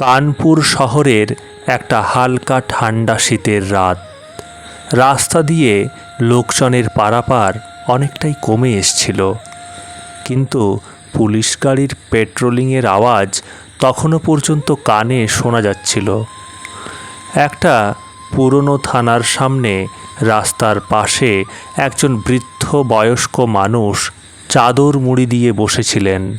কানপুর শহরের একটা হালকা ঠান্ডা শীতের রাত। রাস্তা দিয়ে লোকজনের পারাপার অনেকটাই কমে এসছিল। কিন্তু পুলিশ গাড়ির পেট্রোলিংয়ের আওয়াজ তখনও পর্যন্ত কানে শোনা যাচ্ছিল। একটা পুরনো থানার সামনে রাস্তার পাশে একজন বৃদ্ধ বয়স্ক মানুষ চাদর মুড়ি দিয়ে বসেছিলেন।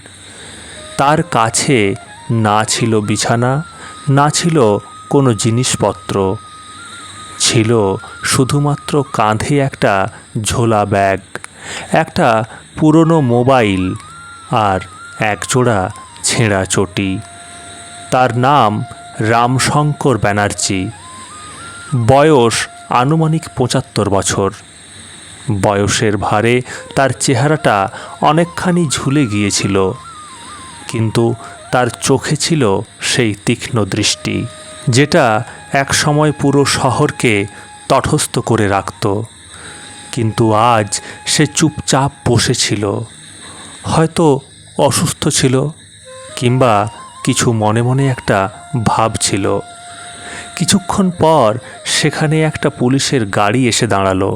তার কাছে না ছিল বিছানা, না ছিল কোনো জিনিসপত্র। ছিল শুধুমাত্র কাঁধে একটা ঝোলা ব্যাগ, একটা পুরনো মোবাইল আর একজোড়া ছেঁড়া চটি। তার নাম রামশঙ্কর ব্যানার্জি। বয়স আনুমানিক পঁচাত্তর বছর। বয়সের ভারে তার চেহারাটা অনেকখানি ঝুলে গিয়েছিল। কিন্তু তার চোখে ছিল সেই তীক্ষ্ণ দৃষ্টি, যেটা এক সময় পুরো শহরকে তটস্থ করে রাখত। কিন্তু আজ সে চুপচাপ বসেছিল। হয়তো অসুস্থ ছিল, কিংবা কিছু মনে মনে একটা ভাব ছিল। কিছুক্ষণ পর সেখানে একটা পুলিশের গাড়ি এসে দাঁড়াল।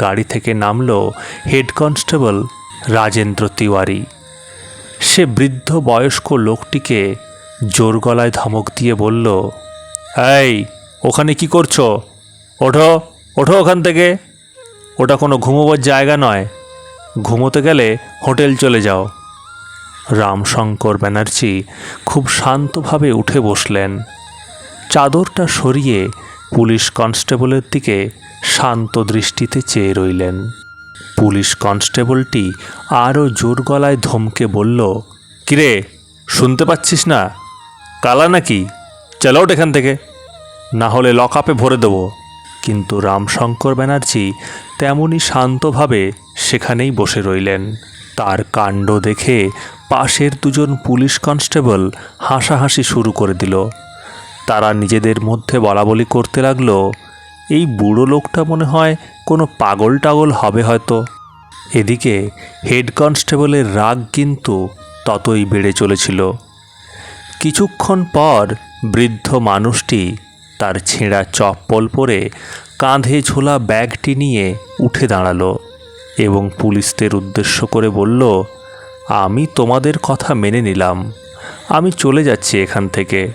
গাড়ি থেকে নামলো হেড কনস্টেবল রাজেন্দ্র তিওয়ারি। সে বৃদ্ধ বয়স্ক লোকটিকে জোর গলায় ধমক দিয়ে বলল, এই, ওখানে কি করছ? ওঠো ওঠো ওখান থেকে। ওটা কোনো ঘুমোবার জায়গা নয়। ঘুমোতে গেলে হোটেল চলে যাও রামশঙ্কর ব্যানার্জি খুব শান্তভাবে উঠে বসলেন। চাদরটা সরিয়ে পুলিশ কনস্টেবলের দিকে শান্ত দৃষ্টিতে চেয়ে রইলেন। পুলিশ কনস্টেবলটি আরও জোর গলায় ধমকে বলল, কিরে, শুনতে পাচ্ছিস না? কালা নাকি? চল এখান থেকে। না হলে লক আপে ভরে দেবো। কিন্তু রামশঙ্কর ব্যানার্জি তেমনই শান্তভাবে সেখানেই বসে রইলেন। তার কাণ্ড দেখে পাশের দুজন পুলিশ কনস্টেবল হাসাহাসি শুরু করে দিল। তারা নিজেদের মধ্যে বলাবলি করতে লাগল, এই বুড়ো লোকটা মনে হয় কোনো পাগল টাগল হবে হয়তো। এদিকে হেড কনস্টেবলের রাগ কিন্তু ততই বেড়ে চলেছিল। কিছুক্ষণ পর বৃদ্ধ মানুষটি তার ছেঁড়া চপ্পল পরে কাঁধে ঝোলা ব্যাগটি নিয়ে উঠে দাঁড়াল এবং পুলিশদের উদ্দেশ্য করে বলল, আমি তোমাদের কথা মেনে নিলাম। আমি চলে যাচ্ছি এখান থেকে।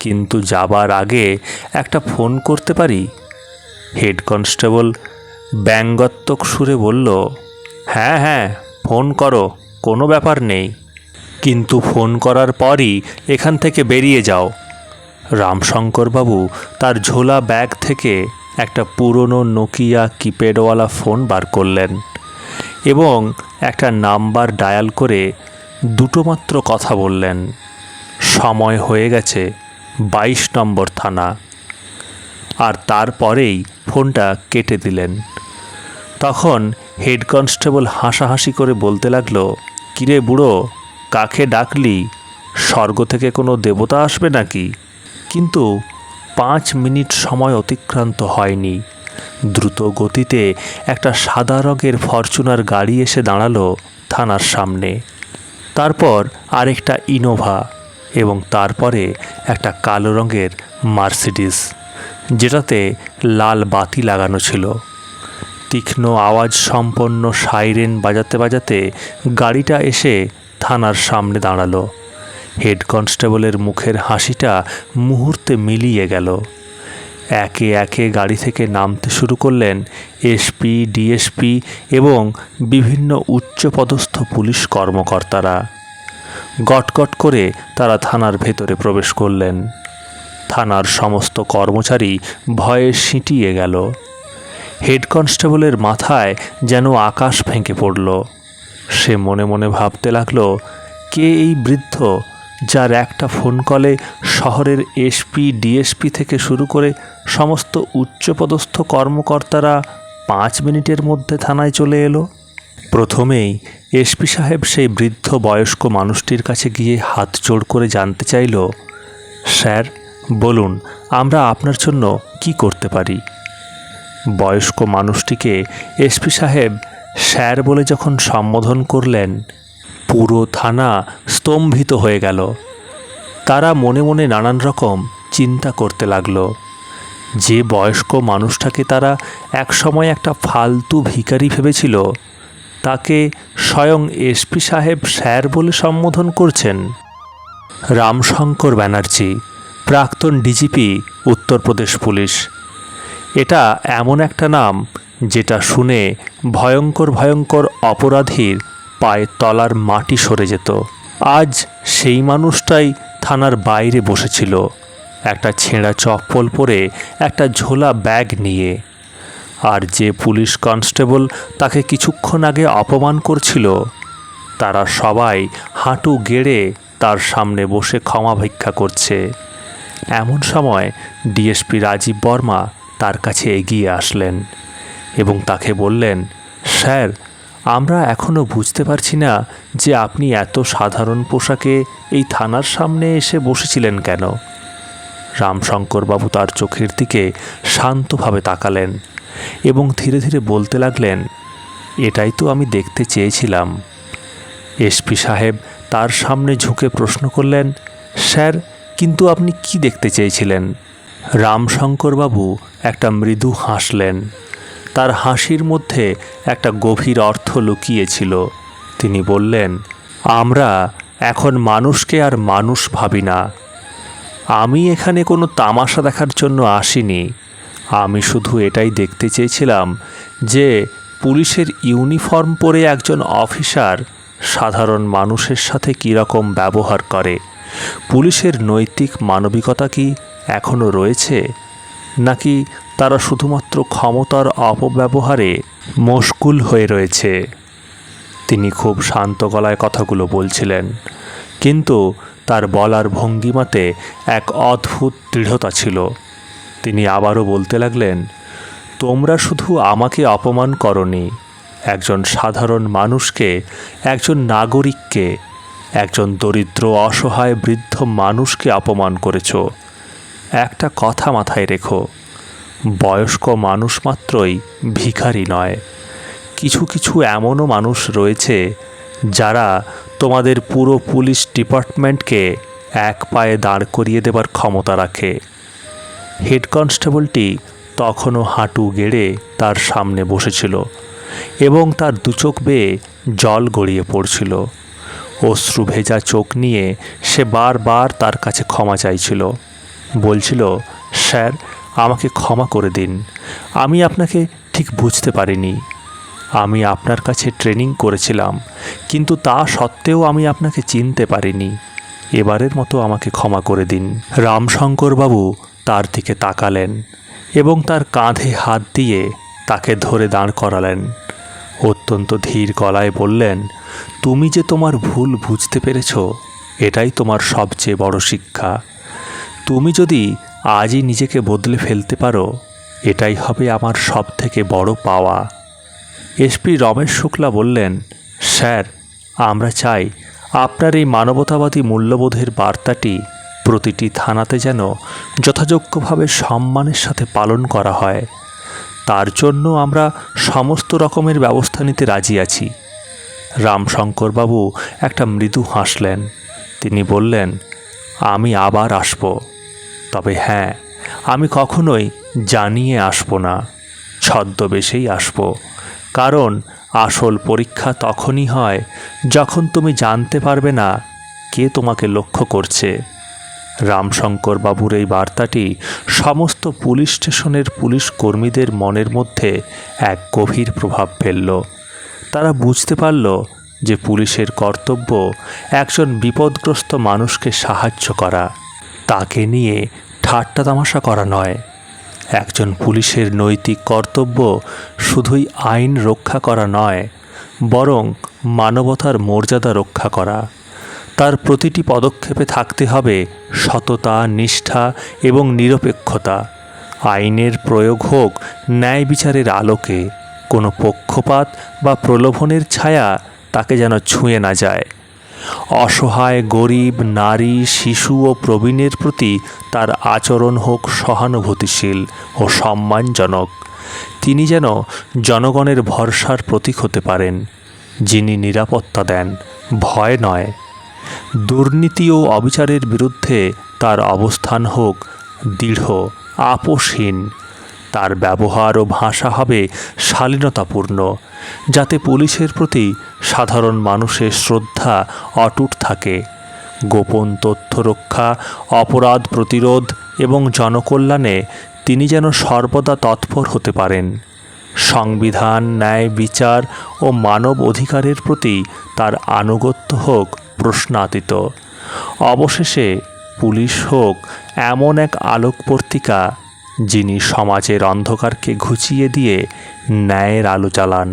কিন্তু যাবার আগে একটা ফোন করতে পারি? হেড কনস্টেবল ব্যঙ্গাত্মক সুরে বলল হ্যাঁ হ্যাঁ ফোন করো, কোনো ব্যাপার নেই। কিন্তু ফোন করার পরই এখান থেকে বেরিয়ে যাও। রামশঙ্করবাবু তার ঝোলা ব্যাগ থেকে একটা পুরনো নোকিয়া কিপ্যাডওয়ালা ফোন বার করলেন এবং একটা নাম্বার ডায়াল করে দুটো মাত্র কথা বললেন। সময় হয়ে গেছে, বাইশ নম্বর থানা। আর তারপরেই ফোনটা কেটে দিলেন। তখন হেড কনস্টেবল হাসাহাসি করে বলতে লাগল, কিরে বুড়ো, কাকে ডাকলি? স্বর্গ থেকে কোনো দেবতা আসবে নাকি? কিন্তু পাঁচ মিনিট সময় অতিক্রান্ত হয়নি। দ্রুত গতিতে একটা সাদা রঙের ফরচুনার গাড়ি এসে দাঁড়াল থানার সামনে। তারপর আরেকটা ইনোভা এবং তারপরে একটা কালো রঙের মার্সিডিস, যেটাতে লাল বাতি লাগানো ছিল। তীক্ষ্ণ আওয়াজ সম্পন্ন সাইরেন বাজাতে বাজাতে গাড়িটা এসে থানার সামনে দাঁড়াল। হেড কনস্টেবলের মুখের হাসিটা মুহূর্তে মিলিয়ে গেল। একে একে গাড়ি থেকে নামতে শুরু করলেন এসপি, ডিএসপি এবং বিভিন্ন উচ্চপদস্থ পুলিশ কর্মকর্তারা। গটগট করে তারা থানার ভেতরে প্রবেশ করলেন। থানার সমস্ত কর্মচারী ভয়ে সিঁটিয়ে গেল। হেড কনস্টেবলের মাথায় যেন আকাশ ভেঙে পড়ল। সে মনে মনে ভাবতে লাগল, কে এই বৃদ্ধ যার একটা ফোন কলে শহরের এসপি ডিএসপি থেকে শুরু করে সমস্ত উচ্চপদস্থ কর্মকর্তারা পাঁচ মিনিটের মধ্যে থানায় চলে এলো। প্রথমেই এসপি সাহেব সেই বৃদ্ধ বয়স্ক মানুষটির কাছে গিয়ে হাত জোড় করে জানতে চাইল, স্যার, বলুন, আমরা আপনার জন্য কি করতে পারি? বয়স্ক মানুষটিকে এসপি সাহেব স্যার বলে যখন সম্বোধন করলেন, পুরো থানা স্তম্ভিত হয়ে গেল। তারা মনে মনে নানান রকম চিন্তা করতে লাগল। যে বয়স্ক মানুষটাকে তারা একসময় একটা ফালতু ভিখারি ভেবেছিল, তাকে স্বয়ং এসপি সাহেব স্যার বলে সম্বোধন করছেন। রামশঙ্কর ব্যানার্জি, প্রাক্তন ডিজিপি, উত্তরপ্রদেশ পুলিশ। এটা এমন একটা নাম যেটা শুনে ভয়ঙ্কর ভয়ঙ্কর অপরাধীর পায়ে তলার মাটি সরে যেত। আজ সেই মানুষটাই থানার বাইরে বসেছিল। একটা ছেঁড়া চপ্পল পরে একটা ঝোলা ব্যাগ নিয়ে। আর যে পুলিশ কনস্টেবল তাকে কিছুক্ষণ আগে অপমান করছিল, তারা সবাই হাঁটু গেড়ে তার সামনে বসে ক্ষমা ভিক্ষা করছে। এমন সময় ডিএসপি রাজীব বর্মা তার কাছে এগিয়ে আসলেন এবং তাকে বললেন, স্যার, আমরা এখনও বুঝতে পারছি না যে আপনি এত সাধারণ পোশাকে এই থানার সামনে এসে বসেছিলেন কেন? রামশঙ্করবাবু তার চোখের দিকে শান্তভাবে তাকালেন এবং ধীরে ধীরে বলতে লাগলেন, এটাই তো আমি দেখতে চেয়েছিলাম। এসপি সাহেব তার সামনে ঝুঁকে প্রশ্ন করলেন, স্যার, কিন্তু আপনি কি দেখতে চেয়েছিলেন? রামশঙ্করবাবু একটা মৃদু হাসলেন। তার হাসির মধ্যে একটা গভীর অর্থ লুকিয়েছিল। তিনি বললেন, আমরা এখন মানুষকে আর মানুষ ভাবি না। আমি এখানে কোনো তামাশা দেখার জন্য আসিনি। আমি শুধু এটাই দেখতে চেয়েছিলাম যে পুলিশের ইউনিফর্ম পরে একজন অফিসার সাধারণ মানুষের সাথে কীরকম ব্যবহার করে। পুলিশের নৈতিক মানবিকতা কি এখনও রয়েছে? নাকি তারা শুধুমাত্র ক্ষমতার অপব্যবহারে মশগুল হয়ে রয়েছে? তিনি খুব শান্ত গলায় কথাগুলো বলছিলেন, কিন্তু তার বলার ভঙ্গিমাতে এক অদ্ভুত দৃঢ়তা ছিল। তিনি আবারও বলতে লাগলেন, তোমরা শুধু আমাকে অপমান করনি। একজন সাধারণ মানুষকে, একজন নাগরিককে, একজন দরিদ্র, অসহায়, বৃদ্ধ মানুষকে অপমান করেছ। একটা কথা মাথায় রেখো। বয়স্ক মানুষ মাত্রই ভিখারি নয়। কিছু কিছু এমনও মানুষ রয়েছে যারা তোমাদের পুরো পুলিশ ডিপার্টমেন্টকে এক পায়ে দাঁড় করিয়ে দেবার ক্ষমতা রাখে। হেড কনস্টেবলটি তখনও হাঁটু গেড়ে তার সামনে বসেছিল এবং তার দুচোখ বেয়ে জল গড়িয়ে পড়ছিল। অশ্রু ভেজা চোখ নিয়ে সে বারবার তার কাছে ক্ষমা চাইছিল। বলছিল, স্যার, আমাকে ক্ষমা করে দিন। আমি আপনাকে ঠিক বুঝতে পারিনি। আমি আপনার কাছে ট্রেনিং করেছিলাম, কিন্তু তা সত্ত্বেও আমি আপনাকে চিনতে পারিনি। এবারের মতো আমাকে ক্ষমা করে দিন। রামশঙ্করবাবু তার দিকে তাকালেন এবং তার কাঁধে হাত দিয়ে তাকে ধরে দাঁড় করালেন। অত্যন্ত ধীর গলায় বললেন, তুমি যে তোমার ভুল বুঝতে পেরেছ, এটাই তোমার সবচেয়ে বড় শিক্ষা। তুমি যদি আজই নিজেকে বদলে ফেলতে পারো, এটাই হবে আমার সব থেকে বড় পাওয়া। এসপি রমেশ শুক্লা বললেন, স্যার, আমরা চাই আপনার এই মানবতাবাদী মূল্যবোধের বার্তাটি প্রতিটি থানাতে যেন যথাযোগ্যভাবে সম্মানের সাথে পালন করা হয়। তার জন্য আমরা সমস্ত রকমের ব্যবস্থা নিতে রাজি আছি। রামশঙ্করবাবু একটা মৃদু হাসলেন। তিনি বললেন আমি আবার আসব। তবে হ্যাঁ আমি কখনোই জানিয়ে আসব না, ছদ্মবেশেই আসব। কারণ আসল পরীক্ষা তখনই হয় যখন তুমি জানতে পারবে না কে তোমাকে লক্ষ্য করছে। রামশঙ্কর বাবুর এই বার্তাটি সমস্ত পুলিশ স্টেশনের পুলিশ কর্মীদের মনের মধ্যে এক গভীর প্রভাব ফেলল। তারা বুঝতে পারল যে পুলিশের কর্তব্য একজন বিপদগ্রস্ত মানুষকে সাহায্য করা। তাকে নিয়ে ঠাট্টা তামাশা করা নয়। একজন পুলিশের নৈতিক কর্তব্য শুধুই আইন রক্ষা করা নয়, বরং মানবতার মর্যাদা রক্ষা করা। তার প্রতিটি পদক্ষেপে থাকতে হবে সততা, নিষ্ঠা এবং নিরপেক্ষতা। আইনের প্রয়োগ হোক ন্যায় বিচারের আলোকে। কোনো পক্ষপাত বা প্রলোভনের ছায়া তাকে যেন ছুঁয়ে না যায়। অসহায়, গরিব, নারী, শিশু ও প্রবীণের প্রতি তার আচরণ হোক সহানুভূতিশীল ও সম্মানজনক। তিনি যেন জনগণের ভরসার প্রতীক হতে পারেন, যিনি নিরাপত্তা দেন, ভয় নয়। দুর্নীতি ও অবিচারের বিরুদ্ধে তার অবস্থান হোক দৃঢ়, আপোষহীন। তার ব্যবহার ও ভাষা হবে শালীনতাপূর্ণ, যাতে পুলিশের প্রতি সাধারণ মানুষের শ্রদ্ধা অটুট থাকে। গোপন তথ্য রক্ষা, অপরাধ প্রতিরোধ এবং জনকল্যাণে তিনি যেন সর্বদা তৎপর হতে পারেন। সংবিধান, ন্যায়, বিচার ও মানব অধিকারের প্রতি তার আনুগত্য হোক প্রশ্নাতীত। অবশেষে পুলিশ হোক এমন এক আলোকবর্তিকা যিনি সমাজের অন্ধকারকে ঘুচিয়ে দিয়ে ন্যায়ের আলো জ্বালান।